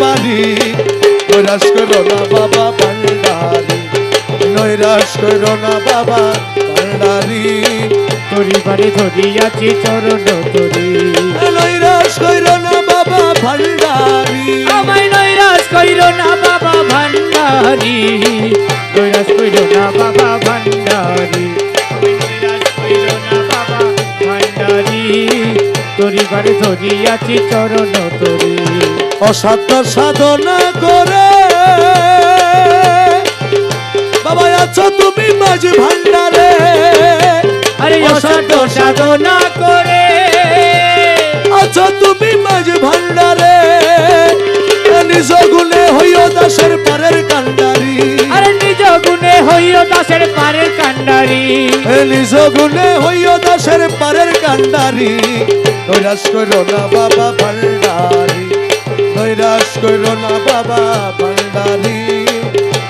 পারি। নৈরাশ করো না বাবা ভান্ডারি নৈরাশ করো না বাবা ভান্ডারি তোরি বারে ধরিয়াছি চরণ তোরি নৈরাশ করো না বাবা ভান্ডারি আমায় নৈরাশ কইরো না বাবা ভান্ডারি। নৈরাশ কইরো না বাবা ভান্ডারি। তোরি বারে ধরিয়াছি চরণ তোরি অসাধ্য সাধনা করে। বাবা আছো তুমি মাঝ ভান্ডারে। আরে অসাধ্য সাধনা করে। আছো তুমি মাঝ ভান্ডারে। নিজ গুণে হইও দাসের পারের কান্ডারি আরে নিজ গুণে হইও দাসের পারের কান্ডারি নিজ গুণে হইও দাসের পারের কান্ডারি নৈরাশ করো না বাবা ভান্ডারি। করো না বাবা ভান্ডারি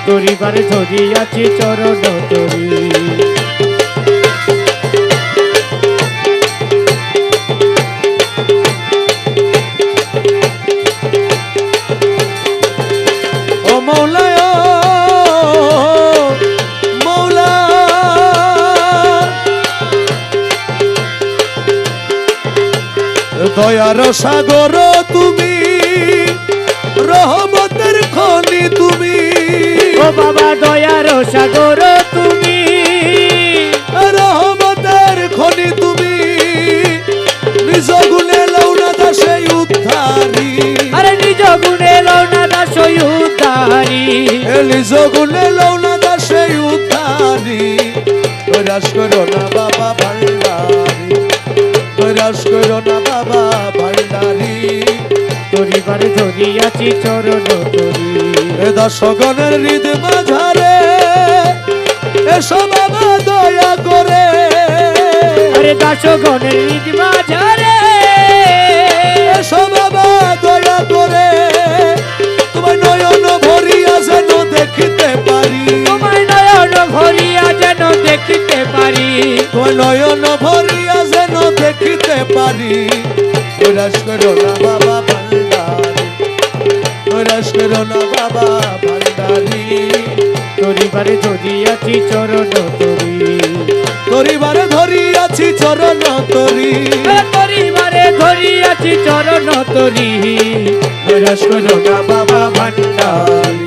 তোরি বারে ধরিয়াছি চরণ তোরি। দয়ার সাগর তুমি রহমতের খনি তুমি। ও বাবা দয়ার সাগর তুমি। রহমতের খনি তুমি। নিজ গুণে লৌনা দাসে উদ্ধারি। আরে নিজ গুণে লৌনা দাস উদ্ধারি। নিজ গুণে লৌনা দাসে উদ্ধারি। নৈরাশ করো না বাবা ভান্ডারি। নৈরাশ করো না বাবা তোরি বারে ধরিয়াছি চরণ তোরি এ দর্শগণের হৃদ মাঝারে এসো বাবা দয়া করে। আরে দাস গণের ঈদ মাঝারে। এসো বাবা দয়া করে। তোমার নয়ন ভরিয়া যেন দেখিতে পারি। তোমায় নয়ন ভরিয়া যেন দেখিতে পারি। তোমার নয়ন ভরিয়া যেন দেখিতে পারি। না বাবা। ভান্ডারি নৈরাশ করো না বাবা ভান্ডারি। তরিবারে ধরি আছি চরণ তরি। তরিবারে ধরিয়াছি চরণ তরি। তরিবারে ধরি আছি চরণ তরি। নৈরাশ করো না বাবা ভান্ডারি।